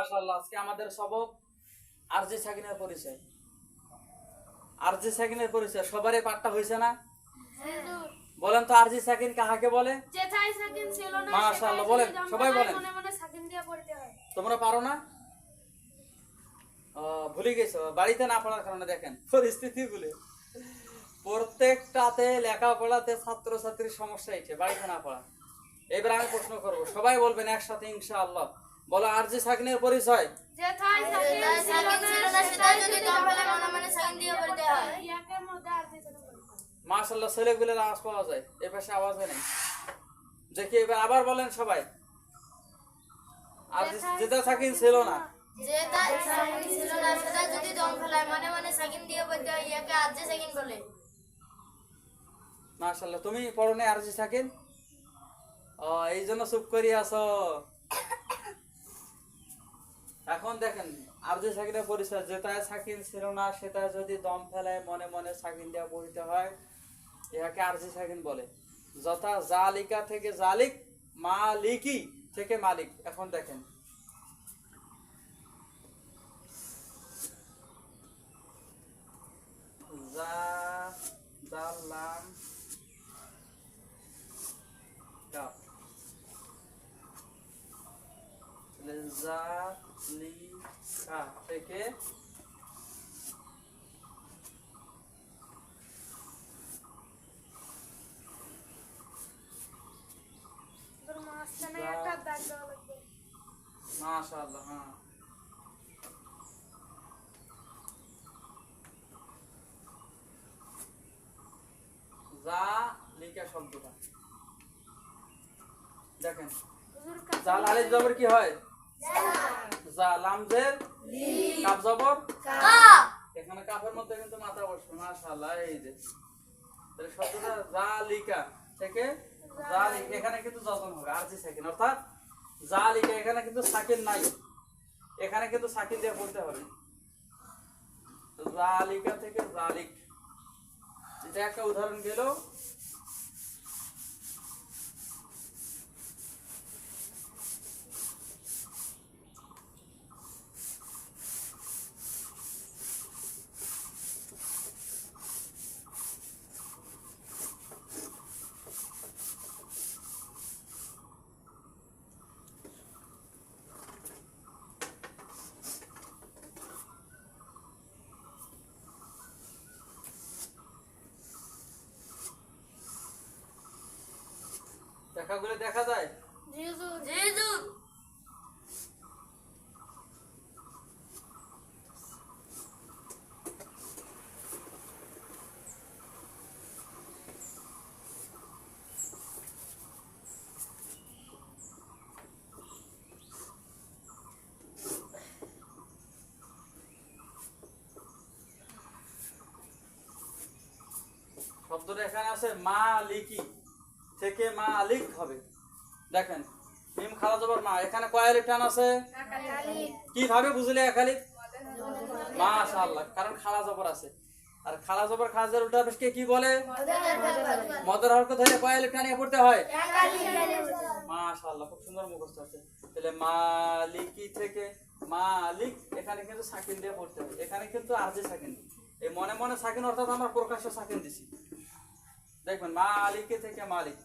মাশাআল্লাহ আজকে আমাদের সবক আরজি সাকিনের পরিচয়। আরজি সাকিনের পরিচয় সবারই পাঠটা হয়েছে না? বলেন তো আরজি সাকিন কাহাকে বলে? যেথায় সাকিন ছিল না মাশাআল্লাহ, বলেন, সবাই বলেন। মনে মনে সাকিন দিয়ে পড়তে হয়। তোমরা পারো না? ভুলে গেছো বাড়িতে না পড়ার কারণে দেখেন পরিস্থিতি গুলো প্রত্যেকটাতে লেখাপড়াতে ছাত্র ছাত্রীর সমস্যা বাড়িতে না পড়া। এবার আমি প্রশ্ন করব সবাই বলবেন একসাথে ইনশাআল্লাহ। বলো আরজি সাকিনের পরিচয়? না আর মাশাল্লাহ ছেলেগুলোর আওয়াজ পাওয়া যায়। এ পাশে আওয়াজ হয় নাই। দেখি এবার আবার বলেন সবাই। আর যেটা সাকিন ছিল না। যেথায় সাকিন ছিল না সেটা যদি দম ফেলায় মনে মনে সাকিন দিয়ে পড়তে হয় ইয়াকে আজকে সাকিন বলে। মাশাল্লাহ তুমি পড়ো নাই আরজি সাকিন? ও এই জন্য চুপ করি আছো। এখন দেখেন আরজি সাকিনের পরিচয় যেটা সাকিন ছিল না সেটা যদি দম ফেলায় মনে মনে সাকিন দেওয়া পড়িতে হয় ইহাকে আরজি সাকিন বলে। যথা জালিকা থেকে জালিক, মালিকি থেকে মালিক। এখন দেখেন তাহলে জা লি কা থেকে মাশাআল্লাহ হ্যাঁ। শব্দটা। দেখেন জাল আলিফ জবর কি হয়? লাম জের জবর? এখানে কাফের মধ্যে কিন্তু মাথা বসবে মাশাআল্লাহ এই যে। তাহলে শব্দটা জালিকা থেকে জালিকা এখানে কিন্তু যতন হবে আর জি সাকিন অর্থাৎ জালিকা এখানে কিন্তু সাকিন নাই। এখানে কিন্তু সাকিন দিয়ে বলতে হবে। জালিকা থেকে জালিক। এটা একটা উদাহরণ গেল। দেখাগুলো দেখা যায়? জি হুজুর জি হুজুর শব্দটা এখানে আছে মা মালিকি থেকে মা মালিক হবে। দেখেন মিম খালা জবর মা। এখানে কয় আলিফ টান আছে? কীভাবে বুঝলে এক আলিফ? মাশাআল্লাহ, কারণ খালা জবর আছে। আর খালা জবর খাজের উল্টা পেশকে কি বলে? মদর হরকত হলে কয় আলিফ টানিয়ে পড়তে হয়? মা মাশাআল্লাহ, খুব সুন্দর মুখস্থ আছে। তাহলে মালিকি থেকে মালিক, এখানে কিন্তু সাকিন দিয়ে পড়তে হবে এখানে কিন্তু আরজি সাকিন। এই মনে মনে সাকিন অর্থাৎ আমরা প্রকাশ্য সাকিন দিছি। দেখবেন, মালিকে থেকে মালিক।